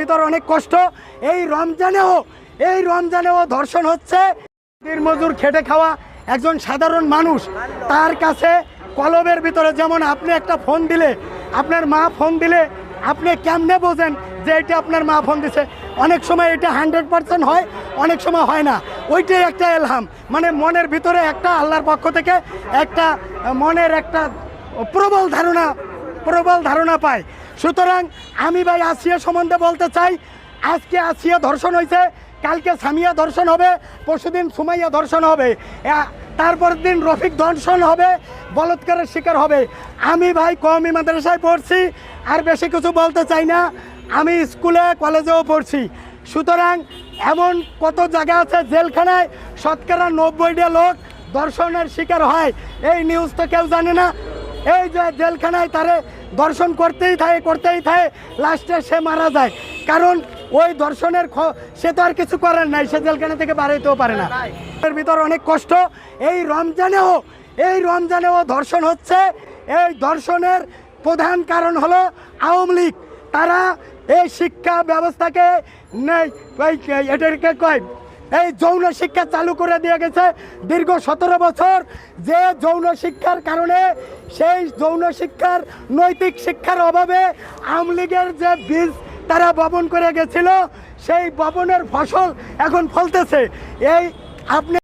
ভিতর অনেক কষ্ট। এই রমজানেও এই রমজানেও ধর্ষণ হচ্ছে। মজুর খেটে খাওয়া একজন সাধারণ মানুষ। তার কাছে কলবের ভিতরে যেমন আপনি একটা ফোন দিলে, আপনার মা ফোন দিলে, আপনি কেমনে বোঝেন যে এটা আপনার মা ফোন দিছে? অনেক সময় এটা হান্ড্রেড পার্সেন্ট হয়, অনেক সময় হয় না। ওইটাই একটা এলহাম। মানে মনের ভিতরে একটা আল্লাহর পক্ষ থেকে একটা মনের একটা প্রবল ধারণা প্রবল ধারণা পায়। সুতরাং আমি ভাই আসিয়া সম্বন্ধে বলতে চাই, আজকে আসিয়া ধর্ষণ হয়েছে কালকে সামিয়া ধর্ষণ হবে, পরশুদিন সুমাইয়া ধর্ষণ হবে। এ- তারপর দিন রফিক ধর্ষণ হবে, বলৎকারের শিকার হবে। আমি ভাই কওমি মাদ্রাসায় পড়ছি, আর বেশি কিছু বলতে চাই না, আমি স্কুলে, কলেজেও পড়ছি। সুতরাং এমন কত জায়গা আছে, জেলখানায় শতকরা নব্বইটা লোক ধর্ষণের শিকার হয়, এই নিউজ তো কেউ জানে না। এই যে জেলখানায় তারে দর্শন করতেই থাকে করতেই থাকে লাস্টে সে মারা যায়। কারণ ওই দর্শনের সে তো আর কিছু করার নাই, সে জেলখানা থেকে বাড়াইতেও পারে না। এর ভিতর অনেক কষ্ট। এই রমজানেও এই রমজানেও ধর্ষণ হচ্ছে। এই ধর্ষণের প্রধান কারণ হলো আওয়ামী লীগ। তারা এই শিক্ষা ব্যবস্থাকে নেই এটাকে কয় এই যৌন শিক্ষা চালু করে দিয়ে গেছে দীর্ঘ সতেরো বছর। যে যৌন শিক্ষার কারণে সেই যৌন শিক্ষার নৈতিক শিক্ষার অভাবে আওয়ামী লীগের যে বীজ তারা বপন করে গেছিল, সেই বপনের ফসল এখন ফলতেছে। এই আপনি